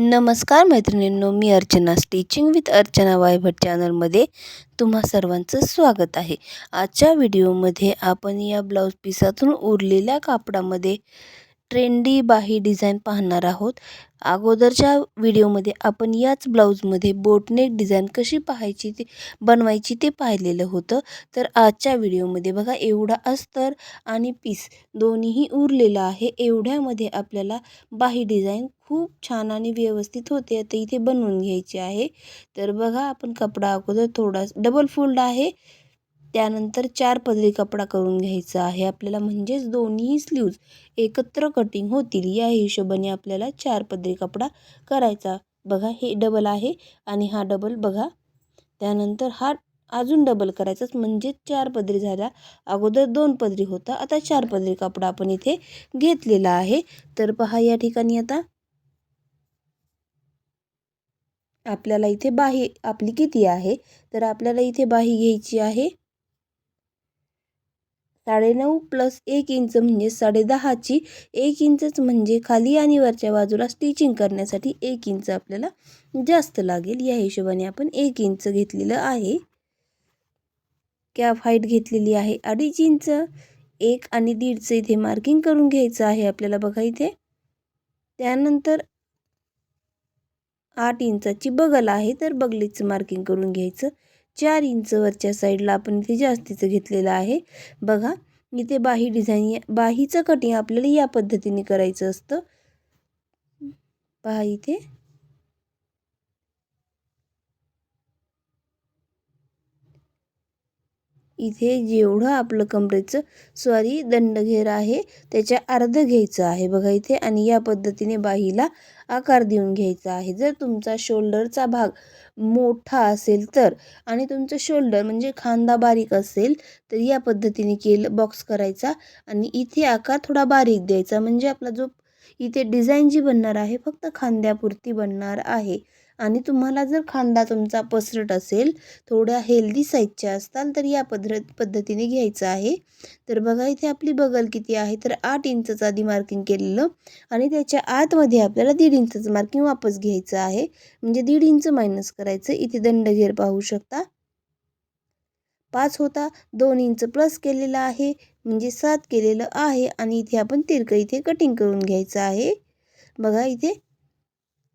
नमस्कार मैत्रिणींनो मी अर्चना. स्टिचिंग विथ अर्चना वायभट चॅनलमध्ये तुम्हा सर्वांचं स्वागत आहे. आजच्या व्हिडिओमध्ये आपण या ब्लाऊज पिसातून उरलेल्या कापडामध्ये ट्रेंडी बाही डिझाईन पाहणार आहोत. अगोदरच्या व्हिडिओमध्ये आपण याच ब्लाऊजमध्ये बोटनेक डिझाईन कशी पाहायची ते बनवायची ते पाहिलेलं होतं. तर आजच्या व्हिडिओमध्ये बघा एवढा अस्तर आणि पीस दोन्हीही उरलेलं आहे. एवढ्यामध्ये आपल्याला बाही डिझाईन खूप छान आणि व्यवस्थित होते. आता इथे बनवून घ्यायची आहे. तर बघा आपण कपडा अगोदर थोडा डबल फोल्ड आहे. त्यानंतर चार पदरी कपडा करून घ्यायचा आहे. आपल्याला म्हणजेच दोन्ही स्लीव्ज एकत्र कटिंग होतील. या हिशोबाने आपल्याला चार पदरी कपडा करायचा. बघा हे डबल आहे आणि हा डबल बघा. त्यानंतर हा अजून डबल करायचाच. म्हणजे चार पदरी झाला अगोदर दोन पदरी होता. आता चार पदरी कपडा आपण इथे घेतलेला आहे. तर पहा या ठिकाणी आता. आपल्याला इथे बाही आपली किती आहे? तर आपल्याला इथे बाही घ्यायची आहे. साडेनऊ प्लस एक इंच म्हणजे साडेदहाची एक इंचच म्हणजे खाली आणि वरच्या बाजूला स्टिचिंग करण्यासाठी एक इंच आपल्याला जास्त लागेल. या हिशोबाने आपण एक इंच घेतलेलं आहे. कॅप हाईट घेतलेली आहे अडीच इंच. एक आणि दीडचं इथे मार्किंग करून घ्यायचं आहे आपल्याला बघा इथे. त्यानंतर आठ इंचाची बगल आहे तर बगलीचं मार्किंग करून घ्यायचं. चार इंच वरच्या साईडला आपण इथे जास्तीचं घेतलेलं आहे. बघा इथे बाही डिझाईन बाहीचं कटिंग आपल्याला या पद्धतीने करायचं असतं. पहा इथे. इथे जेवढं आपलं कमरेचं सॉरी दंडघेर आहे त्याच्या अर्ध घ्यायचं आहे. बघा इथे आणि या पद्धतीने बाहीला आकार देऊन घ्यायचा आहे. जर तुमचा शोल्डरचा भाग मोठा असेल तर आणि तुमचं शोल्डर म्हणजे खांदा बारीक असेल तर या पद्धतीने केलं बॉक्स करायचा आणि इथे आकार थोडा बारीक द्यायचा. म्हणजे आपला जो इथे डिझाईन जी बनणार आहे फक्त खांद्यापुरती बनणार आहे. आणि तुम्हाला जर खांदा तुमचा पसरट असेल थोड्या हेल्दी साईजच्या असताल तर या पद्धत पद्धतीने घ्यायचं आहे. तर बघा इथे आपली बगल किती आहे? तर आठ इंचचं आधी मार्किंग केलेलं आणि त्याच्या आतमध्ये आपल्याला दीड इंचचं मार्किंग वापस घ्यायचं आहे. म्हणजे दीड इंच मायनस करायचं. इथे दंडघेर पाहू शकता. पाच होता दोन इंच प्लस केलेलं आहे. म्हणजे सात केलेलं आहे आणि इथे आपण तिरकं इथे कटिंग करून घ्यायचं आहे. बघा इथे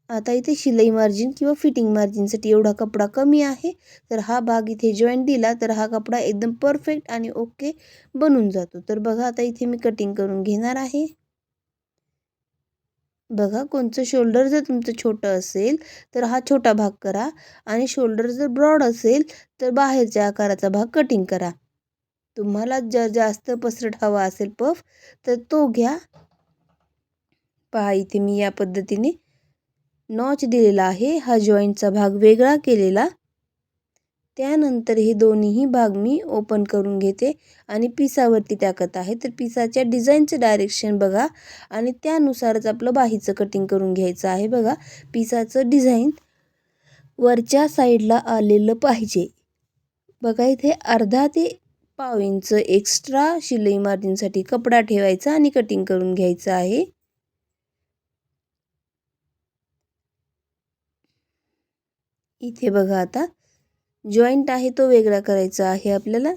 आता इथे शिलाई मार्जिन किंवा फिटिंग मार्जिनसाठी एवढा कपडा कमी आहे. तर हा भाग इथे जॉईंट दिला तर हा कपडा एकदम परफेक्ट आणि ओके बनून जातो. तर बघा आता इथे मी कटिंग करून घेणार आहे. बघा कोणचं शोल्डर जर तुमचं छोटं असेल तर हा छोटा भाग करा आणि शोल्डर जर ब्रॉड असेल तर बाहेरच्या आकाराचा भाग कटिंग करा. तुम्हाला जर जास्त पसरट हवा असेल पफ तर तो घ्या. पहा इथे मी या पद्धतीने नॉच दिलेला आहे. हा जॉईंटचा भाग वेगळा केलेला. त्यानंतर हे दोन्हीही भाग मी ओपन करून घेते आणि पिसावरती टाकत आहे. तर पिसाच्या डिझाईनचं डायरेक्शन बघा आणि त्यानुसारच आपलं बाहीचं कटिंग करून घ्यायचं आहे बघा. पिसाचं डिझाईन वरच्या साईडला आलेलं पाहिजे. बघा इथे अर्धा ते पाव इंच एक्स्ट्रा शिलाई मार्जिनसाठी कपडा ठेवायचा आणि कटिंग करून घ्यायचं आहे. इथे बघा आता. जॉईंट आहे तो वेगळा करायचा आहे आपल्याला.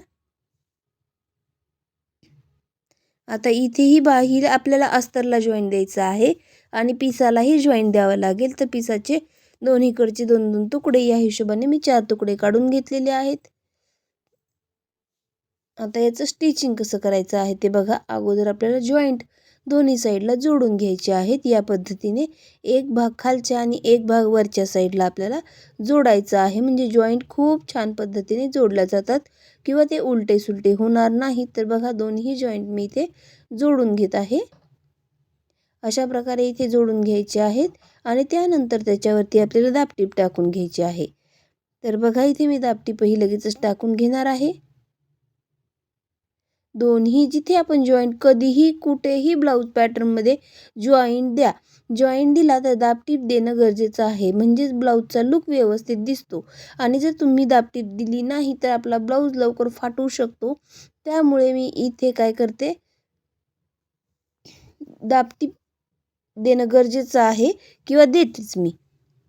आता इथेही बाहेर आपल्याला अस्तरला जॉईंट द्यायचा आहे आणि पिसालाही जॉईंट द्यावं लागेल. तर पिसाचे दोन्हीकडचे दोन दोन तुकडे या हिशोबाने मी चार तुकडे काढून घेतलेले आहेत. आता याचं स्टिचिंग कसं करायचं आहे ते बघा. अगोदर आपल्याला जॉईंट दोन्ही साईडला जोडून घ्यायचे आहेत. या पद्धतीने एक भाग खालच्या आणि एक भाग वरच्या साईडला आपल्याला जोडायचा आहे. म्हणजे जॉईंट खूप छान पद्धतीने जोडल्या जातात. किंवा ते उलटे सुलटे होणार नाही. तर बघा दोन्ही जॉईंट मी इथे जोडून घेत आहे. अशा प्रकारे इथे जोडून घ्यायचे आहेत. आणि त्यानंतर त्याच्यावरती आपल्याला दापटीप टाकून घ्यायची आहे. तर बघा इथे मी दापटीपही लगेचच टाकून घेणार आहे. दोन्ही जिथे आपण जॉईंट कधीही कुठेही ब्लाऊज पॅटर्नमध्ये जॉईंट द्या. जॉईंट दिला तर दाबटीप देणं गरजेचं आहे. म्हणजेच ब्लाऊजचा लुक व्यवस्थित दिसतो. आणि जर तुम्ही दाबटीप दिली नाही तर आपला ब्लाऊज लवकर फाटू शकतो. त्यामुळे मी इथे काय करते? दाबटीप देणं गरजेचं आहे किंवा देतेच मी.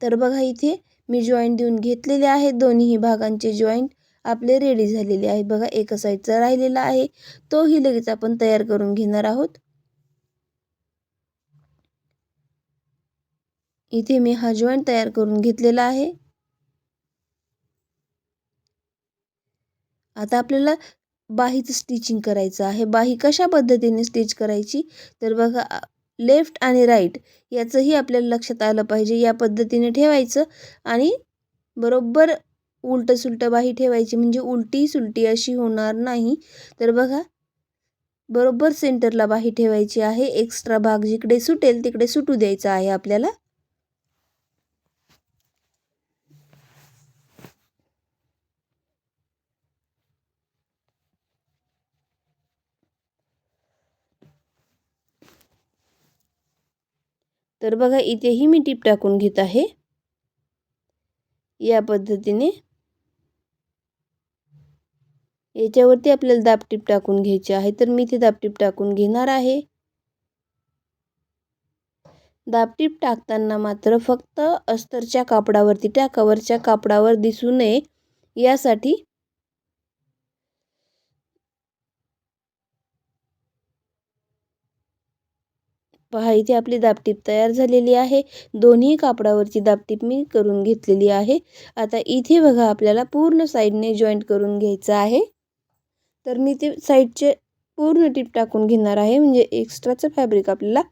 तर बघा इथे मी जॉईंट देऊन घेतलेले आहेत दोन्ही भागांचे जॉईंट आपले रेडी झालेले आहे बघा एका साईडचा राहिलेला आहे. तोही लगेच आपण तयार करून घेणार आहोत. इथे मी हा जॉईंट तयार करून घेतलेला आहे. आता आपल्याला बाहीचं स्टिचिंग करायचं आहे. बाही कशा पद्धतीने स्टिच करायची? तर बघा लेफ्ट आणि राईट याचंही आपल्याला लक्षात आलं पाहिजे. या पद्धतीने ठेवायचं आणि बरोबर उलटं सुलटं बाही ठेवायची. म्हणजे उलटी सुलटी अशी होणार नाही. तर बघा बरोबर सेंटरला बाही ठेवायची आहे. एक्स्ट्रा भाग जिकडे सुटेल तिकडे सुटू द्यायचा आहे आपल्याला. तर बघा इथेही मी टीप टाकून घेत आहे. या पद्धतीने याच्यावरती आपल्याला दाबटीप टाकून घ्यायची आहे. तर मी इथे दाबटीप टाकून घेणार आहे. दाबटीप टाकताना मात्र फक्त अस्तरच्या कापडावरती टाकावरच्या कापडावर दिसू नये. यासाठी पहा इथे आपली दापटीप तयार झालेली आहे. दोन्ही कापडावरची दापटीप मी करून घेतलेली आहे. आता इथे बघा आपल्याला पूर्ण साईडने जॉईंट करून घ्यायचं आहे. तर मी ते साईडचे पूर्ण टीप टाकून घेणार आहे. म्हणजे एक्स्ट्राचं फॅब्रिक आपल्याला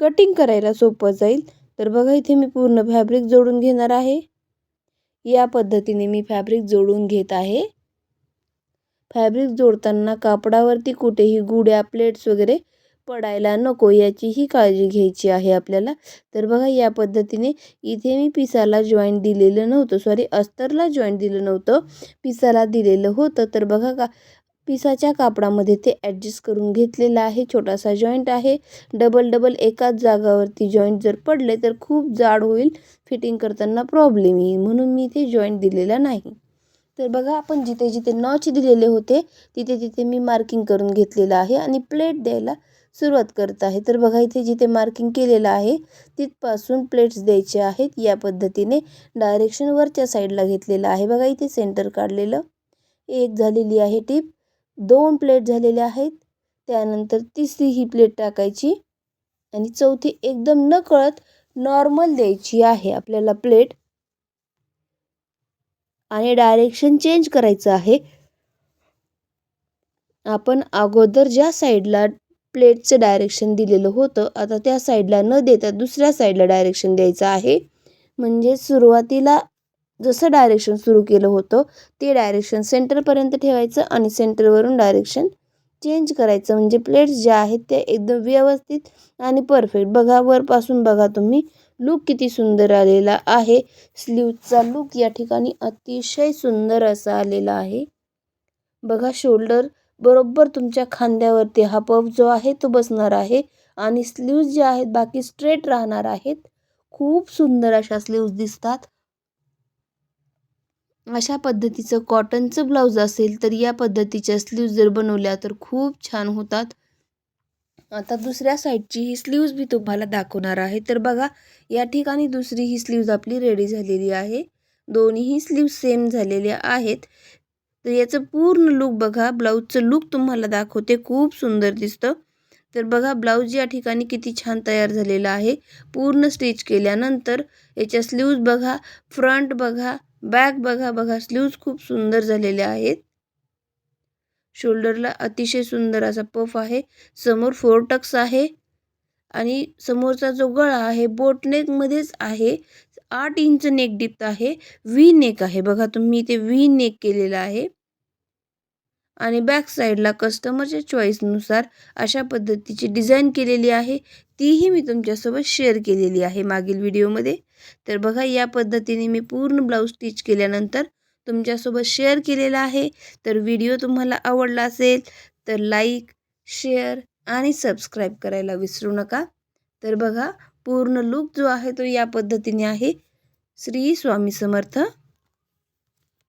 कटिंग करायला सोपं जाईल. तर बघा इथे मी पूर्ण फॅब्रिक जोडून घेणार आहे. या पद्धतीने मी फॅब्रिक जोडून घेत आहे. फॅब्रिक जोडताना कापडावरती कुठेही गुड्या प्लेट्स वगैरे पडायला नको याचीही काळजी घ्यायची आहे आपल्याला. तर बघा या पद्धतीने इथे मी पिसाला जॉईंट दिलेलं नव्हतं. सॉरी अस्तरला जॉईंट दिलं नव्हतं. पिसाला दिलेलं होतं. तर बघा का पिसाच्या कापडामध्ये ते ॲडजस्ट करून घेतलेलं आहे. छोटासा जॉईंट आहे. डबल डबल एकाच जागावरती जॉईंट जर पडले तर खूप जाड होईल. फिटिंग करताना प्रॉब्लेम येईल. म्हणून मी इथे जॉईंट दिलेला नाही. तर बघा आपण जिथे जिथे नॉच दिलेले होते तिथे तिथे मी मार्किंग करून घेतलेलं आहे आणि प्लेट द्यायला सुरुवात करत आहे. तर बघा इथे जिथे मार्किंग केलेलं आहे तिथपासून प्लेट्स द्यायचे आहेत. या पद्धतीने डायरेक्शन वरच्या साईडला घेतलेलं आहे. बघा इथे सेंटर काढलेलं. एक झालेली आहे टीप दोन प्लेट झालेल्या आहेत. त्यानंतर तिसरी ही प्लेट टाकायची आणि चौथी एकदम नकळत नॉर्मल द्यायची आहे आपल्याला प्लेट. आणि डायरेक्शन चेंज करायचं आहे. आपण अगोदर ज्या साईडला प्लेटचं डायरेक्शन दिलेलं होतं आता त्या साईडला न देता दुसऱ्या साईडला डायरेक्शन द्यायचं आहे. म्हणजे सुरुवातीला जसं डायरेक्शन सुरू केलं होतं ते डायरेक्शन सेंटरपर्यंत ठेवायचं आणि सेंटरवरून डायरेक्शन चेंज करायचं. म्हणजे प्लेट्स ज्या आहेत त्या एकदम व्यवस्थित आणि परफेक्ट बघा वरपासून बघा तुम्ही. लूक किती सुंदर आलेला आहे. स्लीवचा लूक या ठिकाणी अतिशय सुंदर असा आलेला आहे. बघा शोल्डर बरोबर तुमच्या खांद्यावरती हा पफ जो आहे तो बसणार आहे. आणि स्लीव्ज जे आहेत बाकी स्ट्रेट राहणार आहेत. खूप सुंदर अशा स्लीव्ज दिसतात. अशा पद्धतीचं कॉटनचं ब्लाऊज असेल तर या पद्धतीच्या स्लीव्ज जर बनवल्या तर खूप छान होतात. आता दुसऱ्या साईडची ही स्लीव्ज मी तुम्हाला दाखवणार आहे. तर बघा या ठिकाणी दुसरी ही स्लीव्ज आपली रेडी झालेली आहे. दोन्हीही स्लीव्ज सेम झालेल्या आहेत. तर याचं पूर्ण लुक बघा ब्लाऊजचं लुक तुम्हाला दाखवते. खूप सुंदर दिसतं. तर बघा ब्लाऊज या ठिकाणी किती छान तयार झालेला आहे. पूर्ण स्टिच केल्यानंतर याच्या स्लीव्ज बघा फ्रंट बघा बॅक बघा बघा स्लीव्ज खूप सुंदर झालेल्या आहेत. शोल्डरला अतिशय सुंदर असा पफ आहे. समोर फोर टक्स आहे. आणि समोरचा जो गळा आहे बोटनेकमध्येच आहे. आठ इंच नेक डिप्त आहे. व्ही नेक आहे. बघा तुम्ही इथे व्ही नेक केलेला आहे. आणि बॅक साईडला कस्टमरच्या चॉईसनुसार अशा पद्धतीची डिझाईन केलेली आहे. तीही मी तुमच्यासोबत शेअर केलेली आहे मागील व्हिडिओमध्ये तर बघा या पद्धतीने मी पूर्ण ब्लाऊज स्टिच केल्यानंतर तुमच्यासोबत शेअर केलेला आहे. तर व्हिडिओ तुम्हाला आवडला असेल तर लाईक शेअर आणि सबस्क्राईब करायला विसरू नका. तर बघा पूर्ण लुक जो आहे तो या पद्धतीने आहे. श्री स्वामी समर्थ.